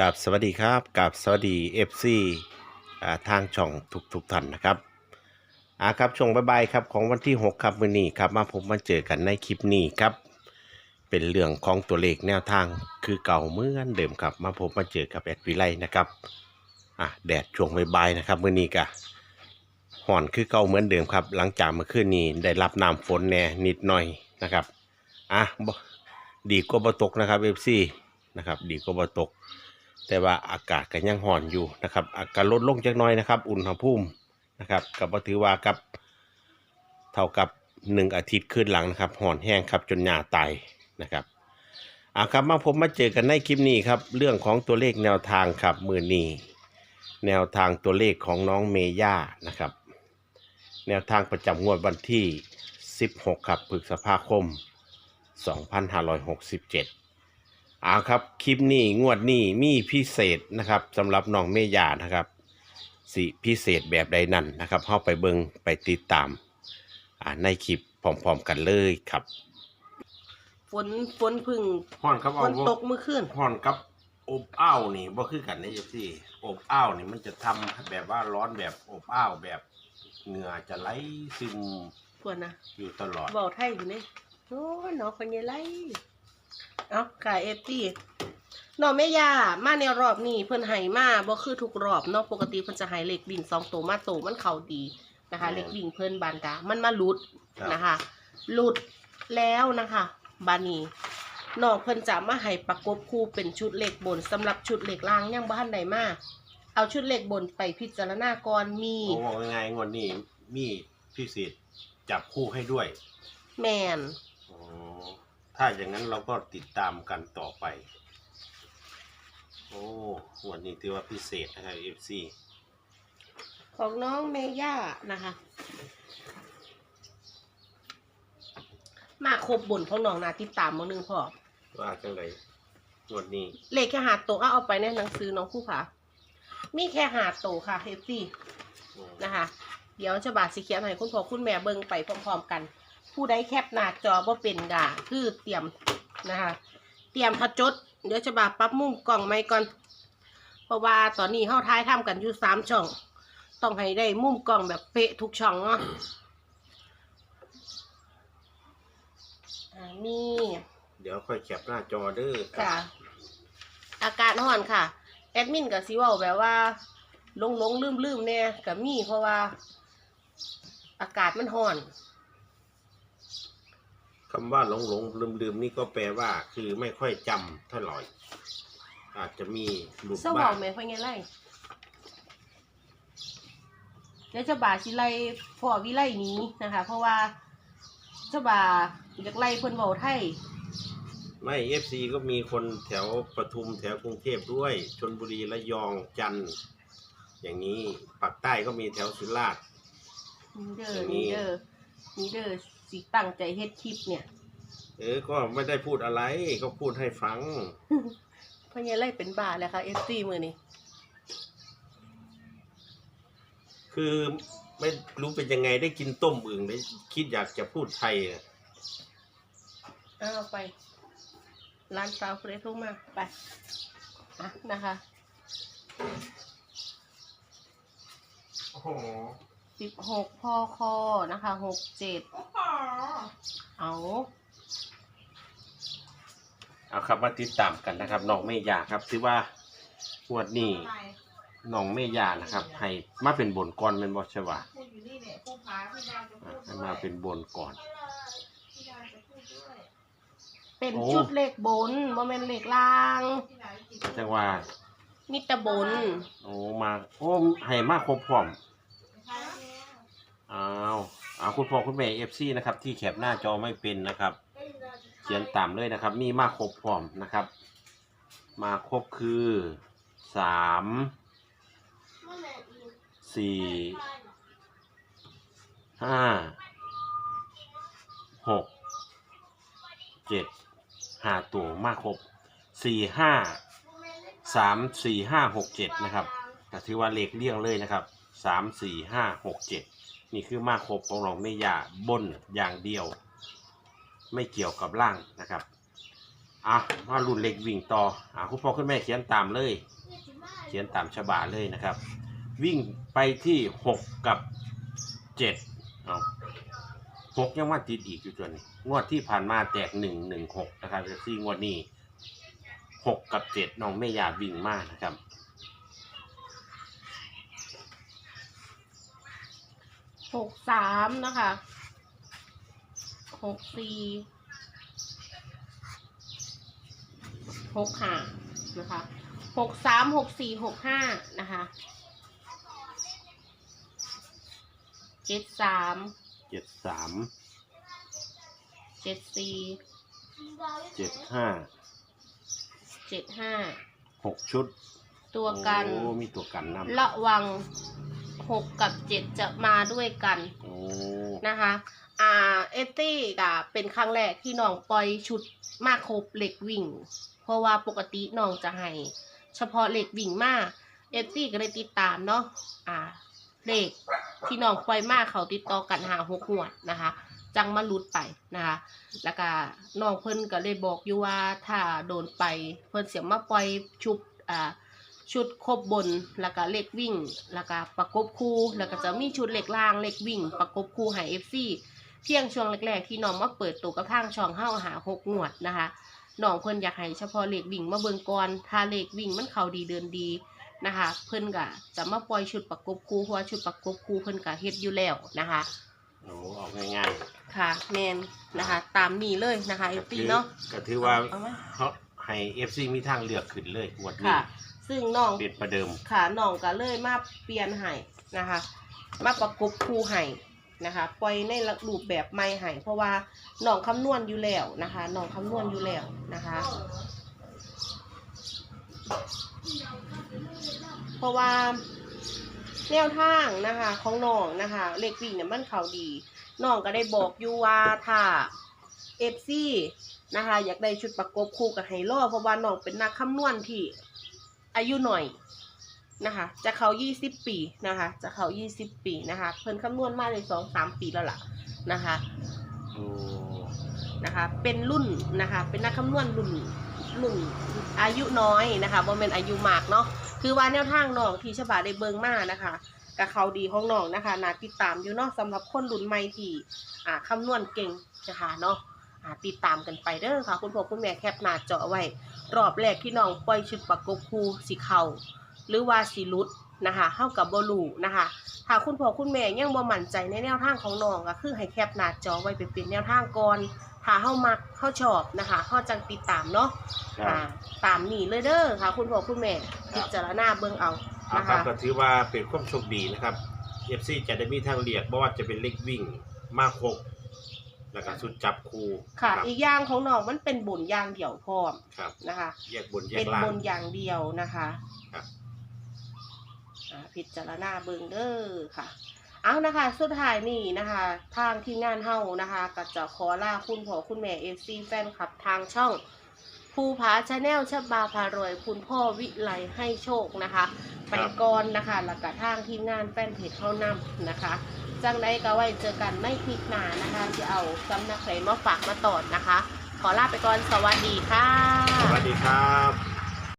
กับสวัสดีครับกับสวัสดี FC อ่าทางช่องทุกทุกท่านนะครับอ่าครับช่วงบายๆครับของวันที่ 6 ครับมื้อนี้ครับมาพบมาเจอกันในคลิปนี้ครับ เป็นเรื่องของตัวเลขแนวทางคือเก่าเหมือนเดิมครับ มาพบมาเจอกับแอดวิไลนะครับอะแดดช่วงบายๆนะครับมื้อนี้ก็ห่อนคือเก่าเหมือนเดิมครับ หลังจากเมื่อคืนนี้ได้รับน้ำฝนแน่นิดหน่อยนะครับอะดีกว่าบตกนะครับ FC นะครับดีกว่าบตก แต่ว่าอากาศก็ยังห่อนอยู่นะครับ อากาศลดลงจักน้อยนะครับ อุณหภูมินะครับกับถือว่ากับเท่ากับหนึ่งอาทิตย์ขึ้นหลังนะครับห่อนแห้งครับจนหญ้าตายนะครับเอาครับมาผมมาเจอกันในคลิปนี้ครับ เรื่องของตัวเลขแนวทางครับมือนีแนวทางตัวเลขของน้องเมย่านะครับ แนวทางประจำงวดวันที่ 16 ครับพฤษภาคม 2567เอาครับคลิปนี้งวดนี้มีพิเศษนะครับสำหรับน้องเมยานะครับสิพิเศษแบบใดนั่นนะครับเข้าไปเบิงไปติดตามอ่าในคลิปพร้อมๆกันเลยครับ ฝนฝนพึ่งห่อนครับฝเอานตกเมื่อคืนห่อนกับอบอ้าวนี่บ่คือกันนะเอฟซีอบอ้าวนี่มันจะทำแบบว่าร้อนแบบอบอ้าวแบบเหงื่อจะไหลซึมพวกนะอยู่ตลอด บอกไทยอยู่นี่โอ้ยน้องคนยังไร เอาขายเอฟตีน้องแม่ยามาในรอบนี้เพิ่นให้มาบ่คือทุกรอบเนาะปกติเพิ่นจะให้เหล็กบิ่งสองตัวมาตัวมันเข้าดีนะคะเหล็กบิ่งเพิ่นบานกามันมาหลุดครับนะคะหลุดแล้วนะคะบานี้น้องเพิ่นจะมาให้ประกบคู่เป็นชุดเหล็กบนสำหรับชุดเหล็กล่างยังบ้านใดมาเอาชุดเหล็กบนไปพิจารณาก่อนมีโอ้บอกง่ายๆงวดนี้มีพิเศษจับคู่ให้ด้วยแมน อ๋อ ถ้าอย่างนั้นเราก็ติดตามกันต่อไป โอ้วันนี้ถือว่าพิเศษนะครับ FC ของน้องเมย่านะคะ มาครบบนของน้องนาติดตามมาหนึ่งพอว่าจังไรวันนี้ เลขแค่หาโตวเอาเอาไปในหนังสือน้องผู้ผามีแค่หาโตวค่ะเอฟซีอืมนะคะ เดี๋ยวจะบาดสีเขียนให้คุณพ่อคุณแม่เบิ่งไปพร้อมๆกัน ผู้ใดแคปหน้าจอบ่เป็นกาคือเตรียมนะคะ เตรียมพจด เดี๋ยวจะบาปรับมุมกล่องไม่ก่อน เพราะว่าตอนนี้เฮาท้ายทำกันอยู่สามช่อง ต้องให้ได้มุมกล้องแบบเป๊ะทุกช่องเนาะอ่านี่เดี๋ยวค่อยแคปหน้าจอเด้อคค่ะรับอากาศร้อนค่ะ แอดมินกับซิเว่าแบบว่าลงลงลืมลืมๆเนี่ยกับมีเพราะว่า อากาศมันร้อน คำว่าหลงหลงลืมลืมๆนี่ก็แปลว่า คือไม่ค่อยจำเท่าไหร่อาจจะมีหลุดเศร้าบ้าเบางไหมพ่อไงไล่เดี๋ยวเจะบาสิไล่พ่อวิไลหนี้นะคะ เพราะว่าเจ้าบาอยากไล่เพิ่นเบาไทยไม่เอฟซีก็มีคนแถวปทุมแถวกรุงเทพด้วยชนบุรีระยองจันทร์อย่างนี้ปักใต้ก็มีแถวสุราษฎร์นี่เด้ออย่างนี้ นี่เด้อนี่เด้อ สิตั้งใจเฮ็ดคลิปเนี่ยเออ ก็ไม่ได้พูดอะไร ก็พูดให้ฟัง พ่อไงไล่เป็นบ้าแล้วค่ะเอฟซีมือนี้คือไม่รู้เป็นยังไงได้กินต้มอึ่งได้คิดอยากจะพูดไทยอะเอาไปร้านสาวเฟรชลงมาไปอะนะคะโอ้โหสิบหกพอคอนะคะหกเจ็ด เอาเอาครับมาติดตามกันนะครับน้องเมยาครับถือว่างวดนี้น้องเมยานะครับ ให้มาเป็นบนก่อนเป็นบอชวะพูดอยู่นี่เนี่ยผู้พาพี่ดาวจะอะพูดให้ด้วยมาเป็นบนก่อน พี่ดาวจะพูดด้วยเป็นโอ้ ชุดเลขบนโมเมนเลขล่าง พี่ดาวจิตจังว่า มิตรบน โอ้มาโอ้ให้มาครบพร้อม ใช่แล้ว อ้าวเอา คุณพ่อคุณแม่เอฟซีนะครับที่แคปหน้าจอไม่เป็นนะครับ เขียนตามเลยนะครับ มีมาครบพร้อมนะครับ มาครบคือสามสี่ห้าหกเจ็ดหาตัวมาครบสี่ห้าสามสี่ห้าหกเจ็ดนะครับก็ถือว่าเลขเลี่ยงเลยนะครับสามสี่ห้าหกเจ็ด นี่คือมาครบของน้องเมย่าบนอย่างเดียว ไม่เกี่ยวกับล่างนะครับอะมารุ่นเล็กวิ่งต่ออะคุณพ่อคุณแม่เขียนตามเลย เขียนตามฉบาเลยนะครับ วิ่งไปที่หกกับเจ็ดเอาหกยังว่าติดอีกอยู่ตัวนี้งวดที่ผ่านมาแตกหนึ่งหนึ่งหกนะครับแต่ที่งวดนี้หกกับเจ็ดน้องไม่ยาวิ่งมากนะครับ หกสามนะคะหกสี่หกห้านะคะหกสามหกสี่หกห้านะคะเจ็ดสามเจ็ดสามเจ็ดสี่เจ็ดห้าเจ็ดห้าหกชุดตัวกันโอ้มีตัวกันนำระวัง หกกับเจ็ดจะมาด้วยกันโอ้นะคะอ่าเอตตี้ก็เป็นครั้งแรกที่น้องปล่อยชุดมาครบเหล็กวิ่ง เพราะว่าปกติน้องจะให้เฉพาะเหล็กวิ่งมาเอตตี้ก็เลยติดตามเนาะอ่าเหล็กที่น้องปล่อยมาเขาติดต่อกันหาหกงวดนะคะ จังมาหลุดไปนะคะ แล้วก็น้องเพิ่นก็เลยบอกอยู่ว่าถ้าโดนไปเพิ่นเสียมาปล่อยชุบอ่า ชุดครบบนแล้วก็เล็กวิ่งแล้วก็ประกบคู่แล้วก็จะมีชุดเล็กล่างเล็กวิ่ง ประกบคู่หายเอฟซีเพียงช่วงแรกๆที่น้องมาเปิดตัวกับทางช่องเฮาหาหกงวดนะคะน้องเพิ่นอยากให้เฉพาะเล็กวิ่งมาเบิ่งก่อนถ้าเล็กวิ่งมันเข้าดีเดินดีนะคะ เพิ่นก็จะมาปล่อยชุดประกบคู่เพราะว่าชุดประกบคู่เพิ่นก็เฮ็ดอยู่แล้วนะคะโอ้ออกง่ายค่ะแมนนะคะ ตามนี้เลยนะคะๆเอก็ฟซีถือเนาะก็ถือว่าเอาไหมเขาให้เอฟซีมีทางเลือกขึ้นเลยงวดนี้ค่ะ ซึ่งน้องเปลี่ยนประเดิม ค่ะน้องก็เลยมาเปลี่ยนให้นะคะ มาประกบคู่ให้นะคะ ปล่อยในรูปแบบใหม่ให้เพราะว่าน้องคำนวณอยู่แล้วนะคะน้องคำนวณอยู่แล้วนะคะ เพราะว่าแนวทางนะคะของน้องนะคะเลขวิ่งเนี่ยมันเขาดีน้องก็ได้บอกอยู่ว่าถ้าเอฟซีนะคะ อยากได้ชุดประกบคู่กับไฮโลเพราะว่าน้องเป็นนักคำนวณที่ อายุหน่อยนะคะ จะเขายี่สิบปีนะคะ จะเขายี่สิบปีนะคะ เพิ่นคำนวณมาเลยสองสามปีแล้วล่ะนะคะโอ้นะคะ เป็นรุ่นนะคะ เป็นนักคำนวณรุ่นรุ่นอายุน้อยนะคะบ่เป็นอายุมากเนาะ คือว่าแนวทางน้องที่ฉบาได้เบิงมานะคะกับเขาดีของน้องนะคะนาติดตามอยู่เนาะสำหรับคนรุ่นใหม่ที่อ่าคำนวณเก่งนะคะเนาะ ติดตามกันไปเด้อค่ะ คุณพ่อคุณแม่แคปหน้าจอไว้ รอบแรกที่น้องปล่อยชุดประกบคู่สีเขาหรือว่าสีลุดนะคะเข้ากับบอลูนะคะถ้าคุณพ่อคุณแม่ยังบ่มั่นใจในแนวทางของน้องก็คือให้แคปหน้าจอไว้ไปเป็นแนวทางก่อนถ้าเฮามักเฮาชอบนะคะเฮาจังติดตามเนาะครับ อ่าตามนี้เลยเด้อค่ะ คุณพ่อคุณแม่ครับพิจารณาเบิ่งเอาเอานะครัคะ บก็ถือว่าเป็นความโชคดีนะครับเอฟซีจะได้มีทางเลือกบ่ว่าจะเป็นเล็กวิ่งมากหก แล้วก็ชุดจับคู่ค่ะ รับอีกอย่างของน้องมันเป็นบนอย่างเดียวพร้อมครับ นะคะ แยกบนแยเป็กนล่าง บนอย่างเดียวนะคะครับ อ่าพิจารณาเบิ่งเด้อค่ะ เอานะคะ สุดท้ายนี่นะคะ ทางทีมงานเฮานะคะก็จะขอลาคุณพ่อคุณแม่เอฟซีแฟนคลับทางช่องภูผาชาแนลชบาพารวย คุณพ่อวิไลให้โชคนะคะ ไปก่อนนะคะ แล้วก็ทางทีมงานแฟนเพจเข้านำนะคะ จังได้ก็ไว้เจอกันไม่คลิปหน้านะคะจะเอาสำนักไหนมาฝากมาตอดนะคะ ขอลาไปก่อนสวัสดีค่ะ สวัสดีครับ